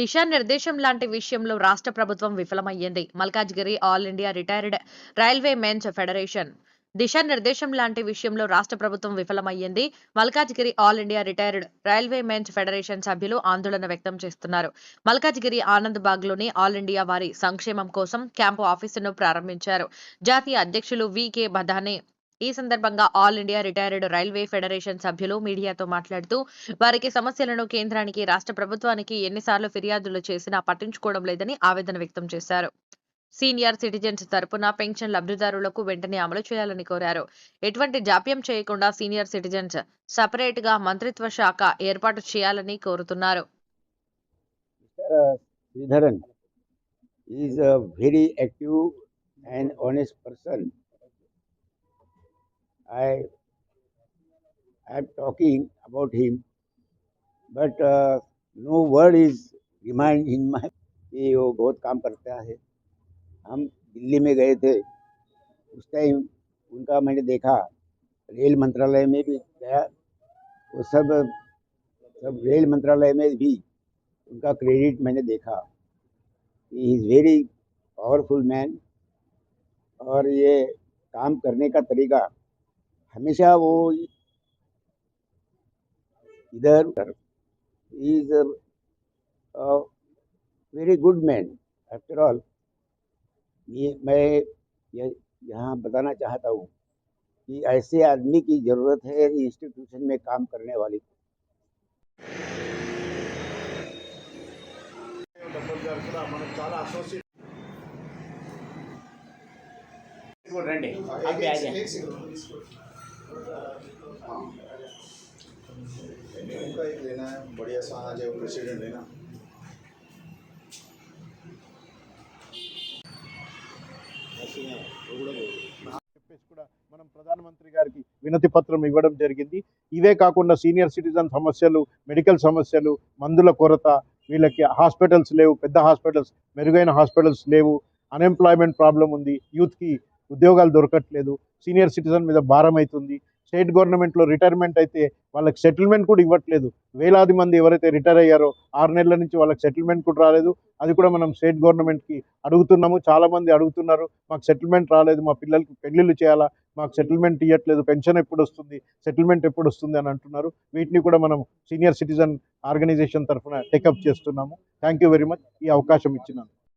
దిశానిర్దేశం లాంటి విషయంలో రాష్ట్ర ప్రభుత్వం విఫలమయ్యింది. Malkajgiri all India retired railway men's federation దిశానిర్దేశం లాంటి విషయంలో రాష్ట్ర ప్రభుత్వం విఫలమయ్యింది. Malkajgiri all India retired railway men's federation సభ్యులు ఆందోళన వ్యక్తం చేస్తున్నారు. మల్కాజ్గిరి ఆనంద్ బాగ్లోని ఆల్ ఇండియా వారి సంక్షేమం కోసం క్యాంపు ఆఫీసును ప్రారంభించారు. జాతీయ అధ్యక్షులు వికే బదానే ఈ సందర్భంగా all India retired railway federation సభ్యులు మీడియాతో మాట్లాడుతూ వారికి సమస్యలను కేంద్రానికి రాష్ట్ర ప్రభుత్వానికి ఎన్నిసార్లు ఫిర్యాదులు చేసినా పట్టించుకోవడం లేదని ఆవేదన వ్యక్తం చేశారు. సీనియర్ సిటిజన్స్ తరపున పెన్షన్ లబ్ధిదారులకు వెంటనే అమలు చేయాలని కోరారు. ఎటువంటి జాప్యం చేయకుండా సీనియర్ సిటిజన్స్ సపరేట్గా మంత్రిత్వ శాఖ ఏర్పాటు చేయాలని కోరుతున్నారు. uh, is a very active and honest person. I am talking about him, but uh, no word is remind in my कि वो बहुत काम करता है। हम दिल्ली में गए थे। उस टाइम उनका मैंने देखा रेल मंत्रालय में भी गया। वो सब सब रेल मंत्रालय में भी उनका क्रेडिट मैंने देखा। इज़ वेरी पावरफुल मैन और ये काम करने का तरीका हमेशा वो इधर is very good man after all ये मैं यहाँ बताना चाहता हूँ कि ऐसे आदमी की ज़रूरत है इंस्टीट्यूशन में काम करने वाले को। గారు కూడా మనకు చాలా అసోసియేట్ రండి उनका एक लेना है बढ़िया सा आ जाए प्रेसिडेंट लेना చెప్పేసి కూడా మనం ప్రధానమంత్రి గారికి వినతి పత్రం ఇవ్వడం జరిగింది ఇవే కాకుండా సీనియర్ సిటిజన్ సమస్యలు మెడికల్ సమస్యలు మందుల కొరత వీళ్ళకి హాస్పిటల్స్ లేవు పెద్ద హాస్పిటల్స్ మెరుగైన హాస్పిటల్స్ లేవు అన్ఎంప్లాయ్మెంట్ ప్రాబ్లం ఉంది యూత్కి ఉద్యోగాలు దొరకట్లేదు సీనియర్ సిటిజన్ మీద భారం అవుతుంది స్టేట్ గవర్నమెంట్లో రిటైర్మెంట్ అయితే వాళ్ళకి సెటిల్మెంట్ కూడా ఇవ్వట్లేదు. వేలాది మంది ఎవరైతే రిటైర్ అయ్యారో ఆరు నెలల నుంచి వాళ్ళకి సెటిల్మెంట్ కూడా రాలేదు. అది కూడా మనం స్టేట్ గవర్నమెంట్కి అడుగుతున్నాము. చాలామంది అడుగుతున్నారు మాకు సెటిల్మెంట్ రాలేదు మా పిల్లలకి పెళ్ళిళ్ళు చేయాలా? మాకు సెటిల్మెంట్ ఇవ్వట్లేదు పెన్షన్ ఎప్పుడు వస్తుంది? సెటిల్మెంట్ ఎప్పుడు వస్తుంది? అని అంటున్నారు. వీటిని కూడా మనం సీనియర్ సిటిజన్ ఆర్గనైజేషన్ తరఫున టేకప్ చేస్తున్నాము. Thank you very much. ఈ అవకాశం ఇచ్చినందుకు.